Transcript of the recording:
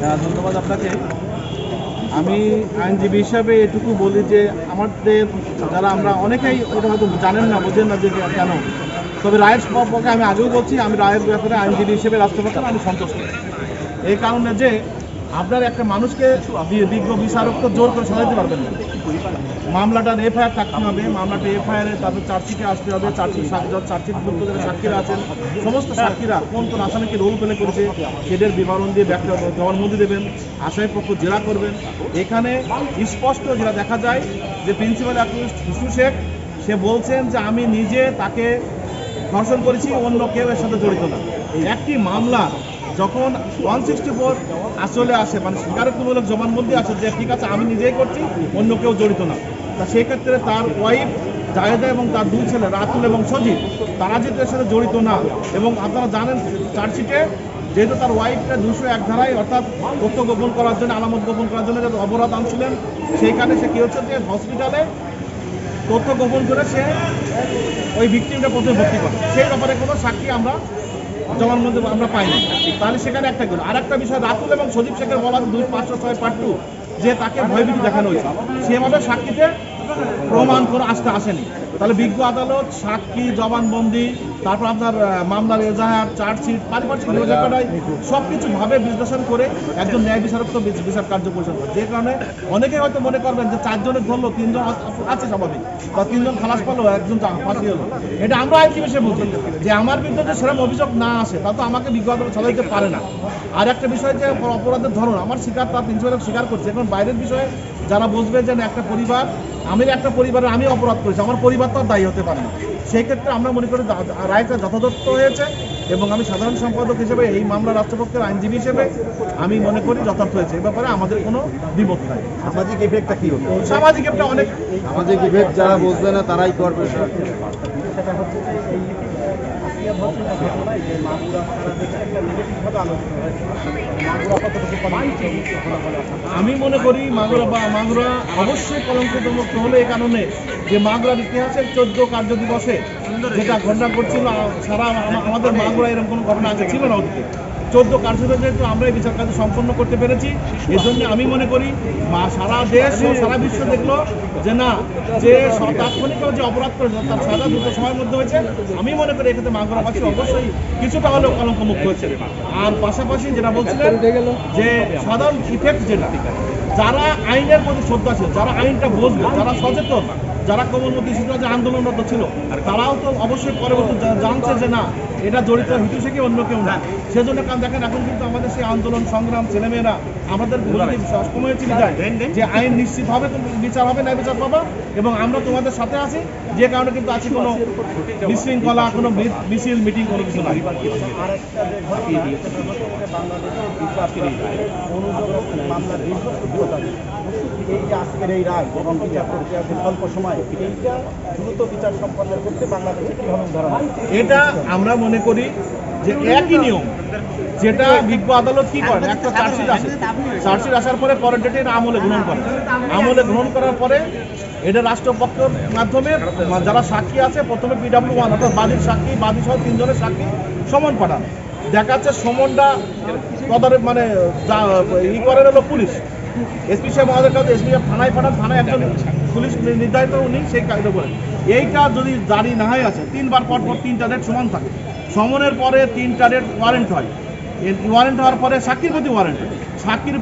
হ্যাঁ ধন্যবাদ আপনাকে। আমি আইনজীবী হিসাবে এটুকু বলি যে, আমাদের যারা আমরা অনেকেই ওটা হয়তো জানেন না, বোঝেন না যে কেন। তবে রায়ের সম্পর্কে আমি আগেও বলছি, আমি রায়ের ব্যাপারে আইনজীবী হিসেবে রাষ্ট্রপতি আমি সন্তুষ্ট। এই কারণে যে আপনার একটা মানুষকে বিজ্ঞ বিচারক তো জোর করে সাজাতে পারবেন না। মামলাটার এফআইআর থাকতে হবে, মামলাটা এফআইআর তারপর চার্জশিটে আসতে হবে, চার্জশিট চার্জশিট করতে যারা সাক্ষীরা আছেন, সমস্ত সাক্ষীরা কোন কোন আসামিকে রোল প্লে করেছে, সেদের বিবরণ দিয়ে ব্যাখ্যা জবানবন্দি দেবেন, আসামি পক্ষ জেরা করবেন। এখানে স্পষ্ট যেটা দেখা যায় যে প্রিন্সিপাল অ্যাকুইস্ট হুসু শেখ, সে বলছেন যে আমি নিজে তাকে ধর্ষণ করেছি, অন্য কেউ এর সাথে জড়িত না। একটি মামলা যখন ওয়ান সিক্সটি ফোর আসলে আসে মানে স্বীকারোক্তিমূলক জবানবন্দি আসে যে, ঠিক আছে, আমি নিজেই করছি, অন্য কেউ জড়িত না। তা সেই ক্ষেত্রে তার ওয়াইফ জায়েদা এবং তার দুই ছেলে, রাতুল এবং সজিব, তারা যেহেতু এর সাথে জড়িত না, এবং আপনারা জানেন চার্জশিটে যেহেতু তার ওয়াইফটা দুশো এক ধারায় অর্থাৎ তথ্য গোপন করার জন্য, আলামত গোপন করার জন্য যে অপরাধ আনছিলেন, সেইখানে সে কী হচ্ছে যে হসপিটালে তথ্য গোপন করে সে ওই ভিকটিমটা প্রথমে ভর্তি করে। সেই ব্যাপারে কোনো সাক্ষী আমরা জবানবন্দি আমরা পাইনি। তাহলে সেখানে একটা গেল। আর একটা বিষয়, রাতুল এবং সজীব শেখের বলা দুই পাঁচশো ছয় পার্ট টু, যে তাকে ভয়ভীতি দেখানো হয়েছে। সেভাবে সাক্ষীতে প্রমাণ করে আসতে আসেনি। তাহলে বিজ্ঞ আদালত, সাক্ষী, জবানবন্দি, তারপর আপনার মামলার এজাহার, চার্জশিট, পারিপার্শ্বিক সব কিছু ভাবে বিশ্লেষণ করে একজন ন্যায় বিচারক তো বিচার কার্য পরিচালনা করে। যে কারণে অনেকে হয়তো মনে করবেন যে চারজনের ধরলো, তিনজন আছে স্বাভাবিক, বা তিনজন খালাস পালো, একজন ফাঁসি হলো। এটা আমরা আইন হিসেবে বলছি যে আমার বিরুদ্ধে সেরকম অভিযোগ না আসে, তা তো আমাকে বিজ্ঞ আদালত দিতে পারে না। আর একটা বিষয় যে অপরাধের ধরন, আমার শিকার তার তিনশো স্বীকার করছে। এখন বাইরের বিষয়ে যারা বুঝবে যে একটা পরিবার, আমি একটা পরিবারে আমি অপরাধ করেছি আমার পরিবার তো দায়ী হতে পারে না। সেই ক্ষেত্রে আমরা মনে করি রায়টা যথাযথ হয়েছে এবং আমি সাধারণ সম্পাদক হিসেবে এই মামলা রাষ্ট্রপক্ষের আইনজীবী হিসেবে আমি মনে করি যথার্থ হয়েছে। এ ব্যাপারে আমাদের কোনো বিপদ নাই। সামাজিক ইফেক্টটা কি হতো সামাজিক ইফেক্টটা অনেক সামাজিক ইফেক্ট যারা বুঝবে না তারাই করবে। আমি মনে করি মাগুরা বা মাগুরা অবশ্যই কলঙ্কিত মুক্ত হলো এই কারণে যে মাগুরার ইতিহাসের চোদ্দ কার্য দিবসে যেটা ঘটনা ঘটছিল সারা আমাদের মাগুরা এরকম কোনো ঘটনা আগে ছিল না ওদিকে। চোদ্দ কার্য দিবস যেহেতু আমরা এই বিচার কার্য সম্পন্ন করতে পেরেছি। এই জন্য আমি মনে করি সারা দেশ ও সারা বিশ্ব দেখল যে না, যে তাৎক্ষণিকভাবে যে অপরাধ করেছে তার সাজা দ্রুত সময়ের মধ্যে হয়েছে। আমি মনে করি এক্ষেত্রে মাগুরাবাসী অবশ্যই কিছুটা হলেও কলঙ্ক মুক্ত হয়েছে। আর পাশাপাশি যেটা বলছিলেন যে সাধারণ ইফেক্ট যেটা, যারা আইনের প্রতি শ্রদ্ধাশীল যারা আইনটা বুঝবে যারা সচেতন যারা কোমলমতি শিশু যে আন্দোলনরত ছিল তারাও তো অবশ্যই পরবর্তী জানছে যে না এটা জড়িত হিটু থেকে অন্য কেউ না। সেজন্য কারণ দেখেন এখন কিন্তু আমাদের সেই আন্দোলন সংগ্রাম ছেলেমেয়েরা আমাদের সময় চিনি যায় যে আইন নিশ্চিত হবে বিচার হবে না বিচার পাবা এবং আমরা তোমাদের সাথে আছি। যে কারণে কিন্তু আছি কোনো বিশৃঙ্খলা কোনো মিছিল মিটিং কোনো কিছু নাই। বাংলাদেশের বিচার এই যে আজকের এই রায় এবং বিচার প্রক্রিয়ার যে স্বল্প সময়, এইটা দ্রুত বিচার সম্পন্নের করতে বাংলাদেশে কীভাবে ধরা এটা আমরা মনে করি যে একই নিয়ম, যেটা বিজ্ঞ আদালত কি করে একটা চার্জশিট আসে। চার্জশিট আসার পরে পরের ডেটে এটা আমলে গ্রহণ করে আমলে গ্রহণ করার পরে এটা রাষ্ট্রপক্ষের মাধ্যমে যারা সাক্ষী আছে, প্রথমে পিডাব্লিউ ওয়ান অর্থাৎ বাদীর সাক্ষী, বাদী সহ তিনজনের সাক্ষী সমন পাঠান। দেখা যাচ্ছে সমনটা তদারক মানে ই করেন হলো পুলিশ। এসপি সাহেব আমাদের কাছে এসপি সাহেব থানায় পাঠান, থানায় একজন পুলিশ নির্ধারিত উনি সেই কাজটা করেন। এইটা যদি জারি না হয়ে আছে তিনবার পর পর তিনটা ডেট সমান থাকে। সমনের পরে তিনটা ডেট ওয়ারেন্ট হয়। ওয়ারেন্ট হওয়ার পরে সাক্ষীর প্রতি ওয়ারেন্ট হয়। সাক্ষীর